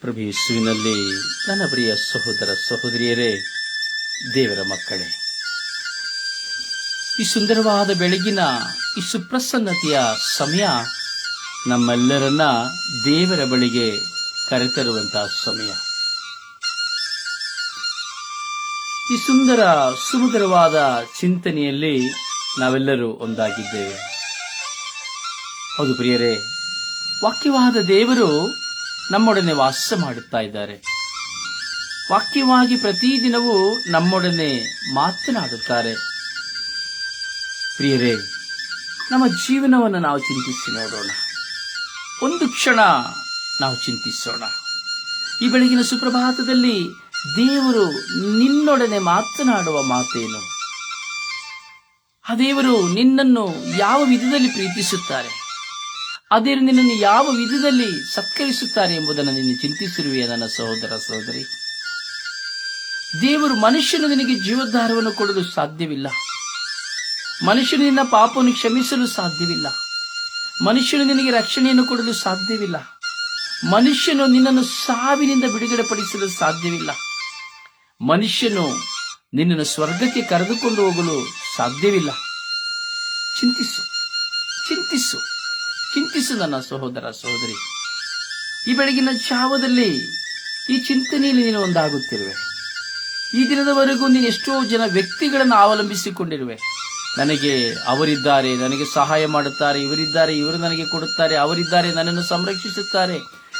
ಪ್ರಭು ಯೇಸುವಿನಲ್ಲಿ ನನ್ನ ಪ್ರಿಯ ಸಹೋದರ ಸಹೋದರಿಯರೇ, ದೇವರ ಮಕ್ಕಳೇ, ಈ ಸುಂದರವಾದ ಬೆಳಗಿನ ಈ ಸುಪ್ರಸನ್ನತೆಯ ಸಮಯ ನಮ್ಮೆಲ್ಲರನ್ನ ದೇವರ ಬಳಿಗೆ ಕರೆತರುವಂತಹ ಸಮಯ. ಈ ಸುಂದರ, ಸುಮಧುರವಾದ ಚಿಂತನೆಯಲ್ಲಿ ನಾವೆಲ್ಲರೂ ಒಂದಾಗಿದ್ದೇವೆ. ಹೌದು ಪ್ರಿಯರೇ, ವಾಕ್ಯವಾದ ದೇವರು ನಮ್ಮೊಡನೆ ವಾಸ ಮಾಡುತ್ತಾ ಇದ್ದಾರೆ. ವಾಕ್ಯವಾಗಿ ಪ್ರತಿದಿನವೂ ನಮ್ಮೊಡನೆ ಮಾತನಾಡುತ್ತಾರೆ. ಪ್ರಿಯರೇ, ನಮ್ಮ ಜೀವನವನ್ನು ನಾವು ಚಿಂತಿಸಿ ನೋಡೋಣ. ಒಂದು ಕ್ಷಣ ನಾವು ಚಿಂತಿಸೋಣ. ಈ ಬೆಳಗಿನ ಸುಪ್ರಭಾತದಲ್ಲಿ ದೇವರು ನಿನ್ನೊಡನೆ ಮಾತನಾಡುವ ಮಾತೇನು? ಆ ದೇವರು ನಿನ್ನನ್ನು ಯಾವ ವಿಧದಲ್ಲಿ ಪ್ರೀತಿಸುತ್ತಾರೆ? ಅದೇ ನಿನ್ನನ್ನು ಯಾವ ವಿಧದಲ್ಲಿ ಸತ್ಕರಿಸುತ್ತಾರೆ ಎಂಬುದನ್ನು ನೀನು ಚಿಂತಿಸಿರುವೆಯ ನನ್ನ ಸಹೋದರ ಸಹೋದರಿ. ದೇವರು ಮನುಷ್ಯನು ನಿನಗೆ ಜೀವೋದ್ಧಾರವನ್ನು ಕೊಡಲು ಸಾಧ್ಯವಿಲ್ಲ. ಮನುಷ್ಯನು ನಿನ್ನ ಪಾಪವನ್ನು ಕ್ಷಮಿಸಲು ಸಾಧ್ಯವಿಲ್ಲ. ಮನುಷ್ಯನು ನಿನಗೆ ರಕ್ಷಣೆಯನ್ನು ಕೊಡಲು ಸಾಧ್ಯವಿಲ್ಲ. ಮನುಷ್ಯನು ನಿನ್ನನ್ನು ಸಾವಿನಿಂದ ಬಿಡುಗಡೆ ಪಡಿಸಲು ಸಾಧ್ಯವಿಲ್ಲ. ಮನುಷ್ಯನು ನಿನ್ನನ್ನು ಸ್ವರ್ಗಕ್ಕೆ ಕರೆದುಕೊಂಡು ಹೋಗಲು ಸಾಧ್ಯವಿಲ್ಲ. ಚಿಂತಿಸು ಚಿಂತಿಸು. ಚಿಂತಿಸು ನನ್ನ ಸಹೋದರ ಸಹೋದರಿ, ಈ ಬೆಳಗಿನ ಚಾವದಲ್ಲಿ ಈ ಚಿಂತನೆಯಲ್ಲಿ ನೀನು ಒಂದಾಗುತ್ತಿರುವೆ. ಈ ದಿನದವರೆಗೂ ನೀನು ಎಷ್ಟೋ ಜನ ವ್ಯಕ್ತಿಗಳನ್ನು ಅವಲಂಬಿಸಿಕೊಂಡಿರುವೆ. ನನಗೆ ಅವರಿದ್ದಾರೆ, ನನಗೆ ಸಹಾಯ ಮಾಡುತ್ತಾರೆ, ಇವರಿದ್ದಾರೆ, ಇವರು ನನಗೆ ಕೊಡುತ್ತಾರೆ, ಅವರಿದ್ದಾರೆ, ನನ್ನನ್ನು ಸಂರಕ್ಷಿಸುತ್ತಾರೆ.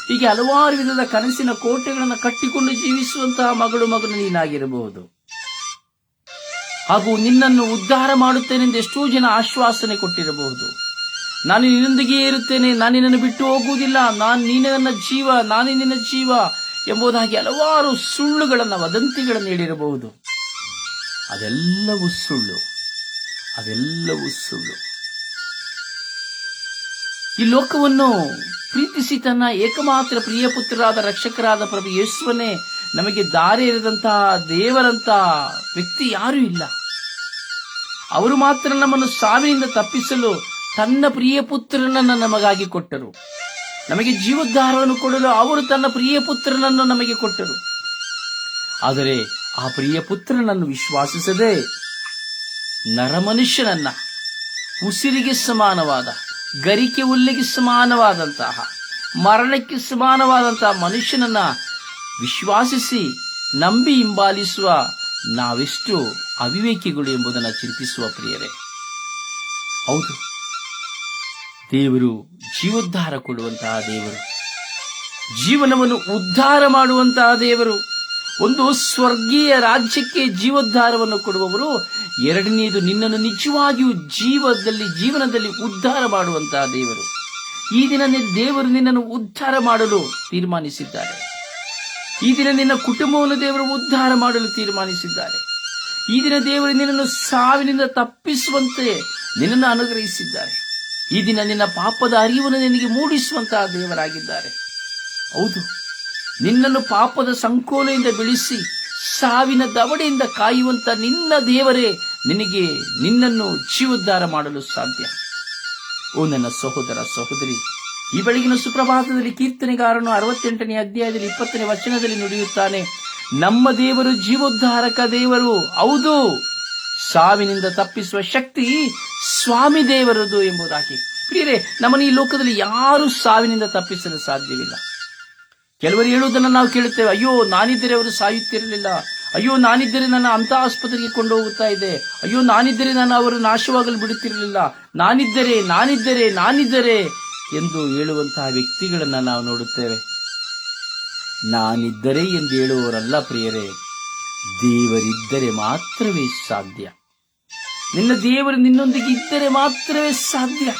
ಹೀಗೆ ಹಲವಾರು ವಿಧದ ಕನಸಿನ ಕೋಟೆಗಳನ್ನು ಕಟ್ಟಿಕೊಂಡು ಜೀವಿಸುವಂತಹ ಮಗಳು ಮಗನು ನೀನಾಗಿರಬಹುದು. ಹಾಗೂ ನಿನ್ನನ್ನು ಉದ್ಧಾರ ಮಾಡುತ್ತೇನೆಂದು ಎಷ್ಟೋ ಜನ ಆಶ್ವಾಸನೆ ಕೊಟ್ಟಿರಬಹುದು. ನಾನು ನಿನ್ನೊಂದಿಗೆ ಇರುತ್ತೇನೆ, ನಾನು ನಿನ್ನನ್ನು ಬಿಟ್ಟು ಹೋಗುವುದಿಲ್ಲ, ನಾನು ನೀನೇ ನನ್ನ ಜೀವ, ನಾನೇ ನಿನ್ನ ಜೀವ ಎಂಬುದಾಗಿ ಹಲವಾರು ಸುಳ್ಳುಗಳನ್ನು, ವದಂತಿಗಳನ್ನು ಹೇಳಿರಬಹುದು. ಅದೆಲ್ಲವೂ ಸುಳ್ಳು ಅದೆಲ್ಲವೂ ಸುಳ್ಳು. ಈ ಲೋಕವನ್ನು ಪ್ರೀತಿಸಿ ತನ್ನ ಏಕಮಾತ್ರ ಪ್ರಿಯ ಪುತ್ರರಾದ ರಕ್ಷಕರಾದ ಪ್ರಭು ಯೇಸುವನ್ನೇ ನಮಗೆ ದಾರಿ ಇರದಂತಹ ದೇವರಂತಹ ವ್ಯಕ್ತಿ ಯಾರೂ ಇಲ್ಲ. ಅವರು ಮಾತ್ರ ನಮ್ಮನ್ನು ಸಾವಿನಿಂದ ತಪ್ಪಿಸಲು ತನ್ನ ಪ್ರಿಯ ಪುತ್ರನನ್ನು ನಮಗಾಗಿ ಕೊಟ್ಟರು. ನಮಗೆ ಜೀವೋದ್ಧಾರವನ್ನು ಕೊಡಲು ಅವರು ತನ್ನ ಪ್ರಿಯ ಪುತ್ರನನ್ನು ನಮಗೆ ಕೊಟ್ಟರು. ಆದರೆ ಆ ಪ್ರಿಯ ಪುತ್ರನನ್ನು ವಿಶ್ವಾಸಿಸದೆ ನರಮನುಷ್ಯನನ್ನ ಉಸಿರಿಗೆ ಸಮಾನವಾದ, ಗರಿಕೆ ಹುಲ್ಲಿಗೆ ಸಮಾನವಾದಂತಹ, ಮರಣಕ್ಕೆ ಸಮಾನವಾದಂತಹ ಮನುಷ್ಯನನ್ನ ವಿಶ್ವಾಸಿಸಿ ನಂಬಿ ಹಿಂಬಾಲಿಸುವ ನಾವೆಷ್ಟು ಅವಿವೇಕಿಗಳು ಎಂಬುದನ್ನು ಚಿಂತಿಸುವ ಪ್ರಿಯರೇ. ಹೌದು. ದೇವರು ಜೀವೋದ್ಧಾರ ಕೊಡುವಂತಹ ದೇವರು, ಜೀವನವನ್ನು ಉದ್ಧಾರ ಮಾಡುವಂತಹ ದೇವರು, ಒಂದು ಸ್ವರ್ಗೀಯ ರಾಜ್ಯಕ್ಕೆ ಜೀವೋದ್ಧಾರವನ್ನು ಕೊಡುವವರು, ಎರಡನೆಯದು ನಿನ್ನನ್ನು ನಿಜವಾಗಿಯೂ ಜೀವದಲ್ಲಿ, ಜೀವನದಲ್ಲಿ ಉದ್ಧಾರ ಮಾಡುವಂತಹ ದೇವರು. ಈ ದಿನ ದೇವರು ನಿನ್ನನ್ನು ಉದ್ಧಾರ ಮಾಡಲು ತೀರ್ಮಾನಿಸಿದ್ದಾರೆ. ಈ ದಿನ ನಿನ್ನ ಕುಟುಂಬವನ್ನು ದೇವರು ಉದ್ಧಾರ ಮಾಡಲು ತೀರ್ಮಾನಿಸಿದ್ದಾರೆ. ಈ ದಿನ ದೇವರು ನಿನ್ನನ್ನು ಸಾವಿನಿಂದ ತಪ್ಪಿಸುವಂತೆ ನಿನ್ನನ್ನು ಅನುಗ್ರಹಿಸಿದ್ದಾರೆ. ಈ ದಿನ ನಿನ್ನ ಪಾಪದ ಅರಿವನ್ನು ನಿನಗೆ ಮೂಡಿಸುವಂತಹ ದೇವರಾಗಿದ್ದಾರೆ. ಹೌದು, ನಿನ್ನನ್ನು ಪಾಪದ ಸಂಕೋಲೆಯಿಂದ ಬಿಡಿಸಿ ಸಾವಿನ ದವಡೆಯಿಂದ ಕಾಯುವಂತ ನಿನ್ನ ದೇವರೇ ನಿನಗೆ ನಿನ್ನನ್ನು ಜೀವೋದ್ಧಾರ ಮಾಡಲು ಸಾಧ್ಯ. ಓ ನನ್ನ ಸಹೋದರ ಸಹೋದರಿ, ಈ ಬೆಳಗಿನ ಸುಪ್ರಭಾತದಲ್ಲಿ ಕೀರ್ತನೆಗಾರನು ಅರವತ್ತೆಂಟನೇ ಅಧ್ಯಾಯದಲ್ಲಿ ಇಪ್ಪತ್ತನೇ ವಚನದಲ್ಲಿ ನುಡಿಯುತ್ತಾನೆ, ನಮ್ಮ ದೇವರು ಜೀವೋದ್ಧಾರಕ ದೇವರು, ಹೌದು. ಸಾವಿನಿಂದ ತಪ್ಪಿಸುವ ಶಕ್ತಿ ಸ್ವಾಮಿ ದೇವರದು ಎಂಬುದಾಗಿ. ಪ್ರಿಯರೇ, ನಮ್ಮನ್ನು ಈ ಲೋಕದಲ್ಲಿ ಯಾರು ಸಾವಿನಿಂದ ತಪ್ಪಿಸಲು ಸಾಧ್ಯವಿಲ್ಲ. ಕೆಲವರು ಹೇಳುವುದನ್ನು ನಾವು ಕೇಳುತ್ತೇವೆ, ಅಯ್ಯೋ, ನಾನಿದ್ದರೆ ಅವರು ಸಾಯುತ್ತಿರಲಿಲ್ಲ. ಅಯ್ಯೋ, ನಾನಿದ್ದರೆ ನನ್ನ ಅಂತ ಆಸ್ಪತ್ರೆಗೆ ಕೊಂಡು ಹೋಗುತ್ತಾ ಇದೆ. ಅಯ್ಯೋ, ನಾನಿದ್ದರೆ ನಾನು ಅವರು ನಾಶವಾಗಲು ಬಿಡುತ್ತಿರಲಿಲ್ಲ. ನಾನಿದ್ದರೆ ನಾನಿದ್ದರೆ ನಾನಿದ್ದರೆ ಎಂದು ಹೇಳುವಂತಹ ವ್ಯಕ್ತಿಗಳನ್ನು ನಾವು ನೋಡುತ್ತೇವೆ. ನಾನಿದ್ದರೆ ಎಂದು ಹೇಳುವವರಲ್ಲ ಪ್ರಿಯರೇ, ದೇವರಿದ್ದರೆ ಮಾತ್ರವೇ ಸಾಧ್ಯ. ನಿನ್ನ ದೇವರು ನಿನ್ನೊಂದಿಗೆ ಇದ್ದರೆ ಮಾತ್ರವೇ ಸಾಧ್ಯ.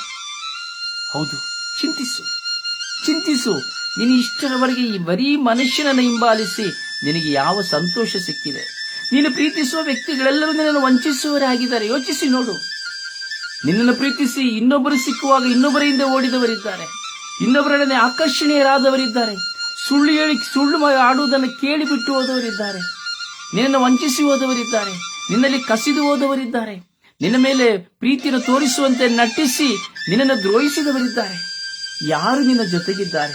ಹೌದು, ಚಿಂತಿಸು. ಚಿಂತಿಸು ನೀನು ಇಷ್ಟರವರೆಗೆ ಈ ಬರೀ ಮನುಷ್ಯನನ್ನು ಹಿಂಬಾಲಿಸಿ ನಿನಗೆ ಯಾವ ಸಂತೋಷ ಸಿಕ್ಕಿದೆ? ನೀನು ಪ್ರೀತಿಸುವ ವ್ಯಕ್ತಿಗಳೆಲ್ಲರೂ ನಿನ್ನನ್ನು ವಂಚಿಸುವವರಾಗಿದ್ದಾರೆ. ಯೋಚಿಸಿ ನೋಡು. ನಿನ್ನನ್ನು ಪ್ರೀತಿಸಿ ಇನ್ನೊಬ್ಬರು ಸಿಕ್ಕುವಾಗ ಇನ್ನೊಬ್ಬರ ಹಿಂದೆ ಓಡಿದವರಿದ್ದಾರೆ. ಇನ್ನೊಬ್ಬರೊಡನೆ ಆಕರ್ಷಣೀಯರಾದವರಿದ್ದಾರೆ. ಸುಳ್ಳು ಹೇಳಿ ಸುಳ್ಳು ಆಡುವುದನ್ನು ಕೇಳಿಬಿಟ್ಟು ಹೋದವರಿದ್ದಾರೆ. ನಿನ್ನನ್ನು ವಂಚಿಸಿ ಹೋದವರಿದ್ದಾರೆ. ನಿನ್ನಲ್ಲಿ ಕಸಿದು ಹೋದವರಿದ್ದಾರೆ. ನಿನ್ನ ಮೇಲೆ ಪ್ರೀತಿಯನ್ನು ತೋರಿಸುವಂತೆ ನಟಿಸಿ ನಿನ್ನನ್ನು ದ್ರೋಹಿಸಿದವರಿದ್ದಾರೆ. ಯಾರು ನಿನ್ನ ಜೊತೆಗಿದ್ದಾರೆ?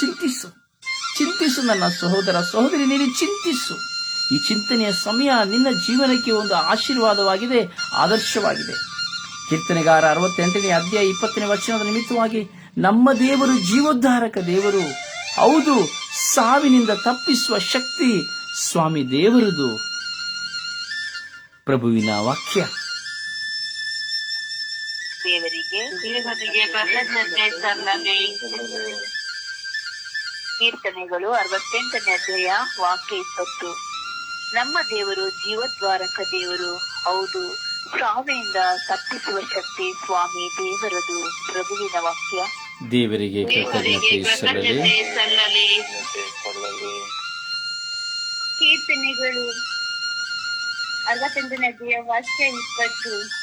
ಚಿಂತಿಸು. ಚಿಂತಿಸು ನನ್ನ ಸಹೋದರ ಸಹೋದರಿ, ನೀನು ಚಿಂತಿಸು. ಈ ಚಿಂತನೆಯ ಸಮಯ ನಿನ್ನ ಜೀವನಕ್ಕೆ ಒಂದು ಆಶೀರ್ವಾದವಾಗಿದೆ, ಆದರ್ಶವಾಗಿದೆ. ಕೀರ್ತನೆಗಾರ ಅರವತ್ತೆಂಟನೇ ಅಧ್ಯಾಯ ಇಪ್ಪತ್ತನೇ ವಚನದ ನಿಮಿತ್ತವಾಗಿ, ನಮ್ಮ ದೇವರು ಜೀವೋದ್ಧಾರಕ ದೇವರು, ಹೌದು, ಸಾವಿನಿಂದ ತಪ್ಪಿಸುವ ಶಕ್ತಿ ಸ್ವಾಮಿ ದೇವರದು. ಪ್ರಭುವಿನ ವಾಕ್ಯ. ದೇವರಿಗೆ ಕೀರ್ತನೆಗಳು ಅರವತ್ತೆಂಟನೇ ಅಧ್ಯಾಯ ವಾಕ್ಯ ಇಪ್ಪತ್ತು. ನಮ್ಮ ದೇವರು ಜೀವದ್ವಾರಕ ದೇವರು. ಹೌದು ಸಾವಿನಿಂದ ತಪ್ಪಿಸುವ ಶಕ್ತಿ ಸ್ವಾಮಿ ದೇವರದು. ಪ್ರಭುವಿನ ವಾಕ್ಯ. ದೇವರಿಗೆ ಸಲ್ಲಲಿ ಕೀರ್ತನೆಗಳು ಅರವತ್ತೆಂಟನೇ ಅಧ್ಯಾಯ ವಾಕ್ಯ ಇಪ್ಪತ್ತು.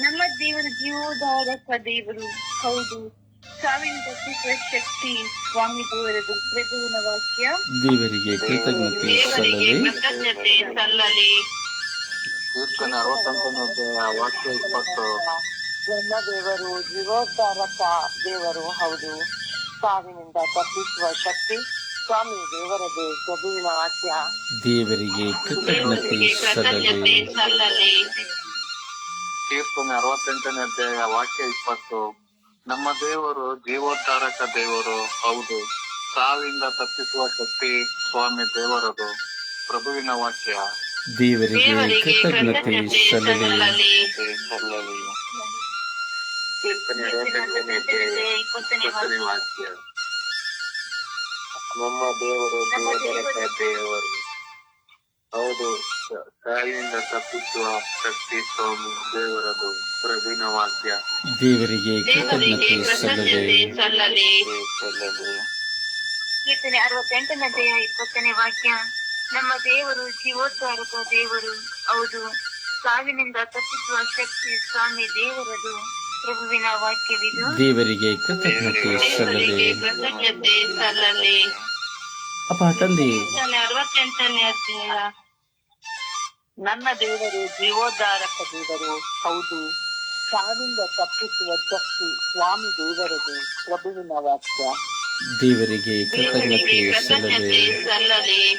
ನಮ್ಮ ದೇವರ ಜೀವೋಧಾರಕ ದೇವರು ಹೌದು. ಸಾವಿನ ತಪ್ಪಿಸುವ ಶಕ್ತಿ ಸ್ವಾಮಿ ದೇವರದು ಪ್ರಭುವಿನ ವಾಕ್ಯ. ದೇವರಿಗೆ ಕೃತಜ್ಞತೆ ಸಲ್ಲಲಿ. ಕೃತಜ್ಞತೆ ಸಲ್ಲಲಿ. ಕೀರ್ತನೆ ಅಧ್ಯಾಯ ವಾಕ್ಯ ಇಪ್ಪತ್ತು. ನಮ್ಮ ದೇವರು ಜೀವೋದ್ಧಾರಕ ದೇವರು ಹೌದು. ಸಾವಿನಿಂದ ತಪ್ಪಿಸುವ ಶಕ್ತಿ ಸ್ವಾಮಿ ದೇವರದು ಪ್ರಭುವಿನ ವಾಕ್ಯ. ದೇವರಿಗೆ ಕೃತಜ್ಞತೆ ಸಲ್ಲಲಿ. ಕೀರ್ತನೆ ಅರವತ್ತೆಂಟನೇ ಅಧ್ಯಾಯ ವಾಕ್ಯ ಇಪ್ಪತ್ತು. ನಮ್ಮ ದೇವರು ಜೀವೋದ್ಧಾರಕ ದೇವರು ಹೌದು. ಸಾವಿಂದ ತಪ್ಪಿಸುವ ಶಕ್ತಿ ಸ್ವಾಮಿ ದೇವರದು. ಪ್ರಭುವಿನ ವಾಕ್ಯ. ದೇವರಿಗೆ ಕೃತಜ್ಞತೆ ಸಲ್ಲಲಿ ಕೀರ್ತನೆ ಅರವತ್ತೆಂಟನೇ ಅಧ್ಯಾಯ ಇಪ್ಪತ್ತನೇ ವಾಕ್ಯ ನಮ್ಮ ದೇವರು ಜೀವೋದ್ಧಾರಕ ದೇವರು. ಸಾವಿನಿಂದ ತಪ್ಪಿಸುವ ಶಕ್ತಿ ಸ್ವಾಮಿ ದೇವರದು ಪ್ರವೀಣ ವಾಕ್ಯ ದೇವರಿಗೆ ಕೃತಜ್ಞತೆ ಸಲ್ಲಲಿ ಕೃತಜ್ಞತೆ ಸಲ್ಲಲಿ ಸಲ್ಲಲಿ ಕೀರ್ತನೆ ಅರವತ್ತೆಂಟನೇ ಅಧ್ಯಾಯ ಇಪ್ಪತ್ತನೇ ವಾಕ್ಯ ನಮ್ಮ ದೇವರು ಜೀವೋದ್ಧಾರಕ ದೇವರು ಹೌದು ಸಾವಿನಿಂದ ತಪ್ಪಿಸುವ ಶಕ್ತಿ ಸ್ವಾಮಿ ದೇವರದು. ಪ್ರಭುವಿನ ವಾಕ್ಯವಿದು. ದೇವರಿಗೆ ಕೃತಜ್ಞತೆ ಸಲ್ಲಲಿ ದೇವರಿಗೆ ಕೃತಜ್ಞತೆ ಸಲ್ಲಲಿ ಅಪ್ಪ ತಂದೆ. ಅರವತ್ತೆಂಟನೇ ಅಧ್ಯಾಯ. ನನ್ನ ದೇವರು ಜೀವೋದ್ಧಾರಕ ದೇವರು ಹೌದು. ಸಾವಿಂದ ತಪ್ಪಿಸುವ ಶಕ್ತಿ ಸ್ವಾಮಿ ದೇವರದು ಪ್ರಭುವಿನ ವಾಕ್ಯ. ದೇವರಿಗೆ ಕೃತಜ್ಞತೆ ಸಲ್ಲಲಿ ಸಲ್ಲಲಿ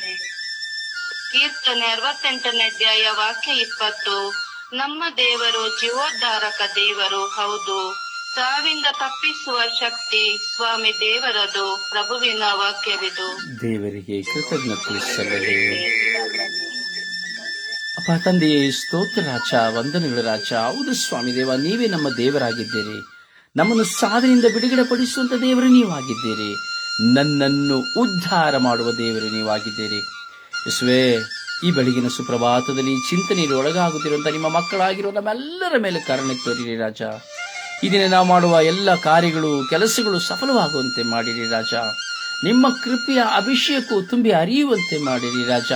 ಕೀರ್ತನೆ ಅರವತ್ತೆಂಟನೇ ಅಧ್ಯಾಯ ವಾಕ್ಯ ಇಪ್ಪತ್ತು. ನಮ್ಮ ದೇವರು ಜೀವೋದ್ಧಾರಕ ದೇವರು ಹೌದು. ಸಾವಿಂದ ತಪ್ಪಿಸುವ ಶಕ್ತಿ ಸ್ವಾಮಿ ದೇವರದು ಪ್ರಭುವಿನ ವಾಕ್ಯವಿದು. ದೇವರಿಗೆ ಕೃತಜ್ಞತೆ ಸಲ್ಲಲಿ ತಂದೆಯೇ, ಸ್ತೋತ್ರ ರಾಜ, ವಂದನೆಗಳು ರಾಜ. ಹೌದು ಸ್ವಾಮಿ ದೇವ, ನೀವೇ ನಮ್ಮ ದೇವರಾಗಿದ್ದೀರಿ. ನಮ್ಮನ್ನು ಸಾಧನೆಯಿಂದ ಬಿಡುಗಡೆ ಪಡಿಸುವಂತ ದೇವರು ನೀವಾಗಿದ್ದೀರಿ. ನನ್ನನ್ನು ಉದ್ಧಾರ ಮಾಡುವ ದೇವರು ನೀವಾಗಿದ್ದೀರಿ. ಯಸ್ವೇ, ಈ ಬೆಳಗಿನ ಸುಪ್ರಭಾತದಲ್ಲಿ ಚಿಂತನೆಯಲ್ಲಿ ಒಳಗಾಗುತ್ತಿರುವಂತ ನಿಮ್ಮ ಮಕ್ಕಳಾಗಿರುವ ನಮ್ಮೆಲ್ಲರ ಮೇಲೆ ಕರುಣೆ ತೋರಿರಿ ರಾಜ. ಈ ದಿನ ನಾವು ಮಾಡುವ ಎಲ್ಲ ಕಾರ್ಯಗಳು, ಕೆಲಸಗಳು ಸಫಲವಾಗುವಂತೆ ಮಾಡಿರಿ ರಾಜ. ನಿಮ್ಮ ಕೃಪೆಯ ಅಭಿಷೇಕವು ತುಂಬಿ ಅರಿಯುವಂತೆ ಮಾಡಿರಿ ರಾಜ.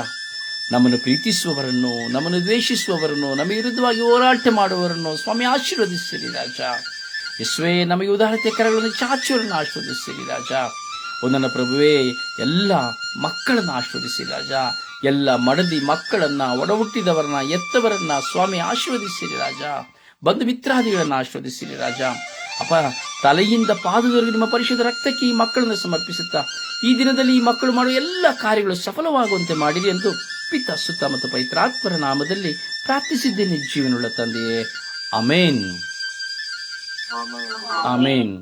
ನಮ್ಮನ್ನು ಪ್ರೀತಿಸುವವರನ್ನು, ನಮ್ಮನ್ನು ದ್ವೇಷಿಸುವವರನ್ನು ನಮ್ಮ ವಿರುದ್ಧವಾಗಿ ಹೋರಾಟ ಮಾಡುವವರನ್ನು ಸ್ವಾಮಿ ಆಶೀರ್ವದಿಸಿರಿ ರಾಜ. ಯಸ್ವೇ, ನಮಗೆ ಉದಾಹರಣೆ ಕರಗಳನ್ನು ಚಾಚುವರನ್ನು ಆಶೀರ್ವದಿಸಿರಿ ರಾಜ. ಒಂದನ್ನು ಪ್ರಭುವೇ, ಎಲ್ಲ ಮಕ್ಕಳನ್ನು ಆಶೀರ್ವದಿಸಿ ರಾಜ. ಎಲ್ಲ ಮಡದಿ ಮಕ್ಕಳನ್ನ, ಒಡಹುಟ್ಟಿದವರನ್ನ, ಎತ್ತವರನ್ನ ಸ್ವಾಮಿ ಆಶೀರ್ವದಿಸಿರಿ ರಾಜ. ಬಂಧು ಮಿತ್ರಾದಿಗಳನ್ನು ಆಶೀರ್ವದಿಸಿರಿ ರಾಜ. ಅಪ ತಲೆಯಿಂದ ಪಾದದವರೆಗೆ ನಿಮ್ಮ ಪರಿಶುದ್ಧ ರಕ್ತಕ್ಕೆ ಈ ಮಕ್ಕಳನ್ನು ಸಮರ್ಪಿಸುತ್ತಾ, ಈ ದಿನದಲ್ಲಿ ಈ ಮಕ್ಕಳು ಮಾಡುವ ಎಲ್ಲ ಕಾರ್ಯಗಳು ಸಫಲವಾಗುವಂತೆ ಮಾಡಿರಿ ಎಂದು ಪಿತ ಸುತ್ತ ಮತ್ತು ಪವಿತ್ರಾತ್ಮರ ನಾಮದಲ್ಲಿ ಪ್ರಾರ್ಥಿಸಿದ್ದೇನೆ ಜೀವನವುಳ್ಳ ತಂದೆಯೇ. Amen amen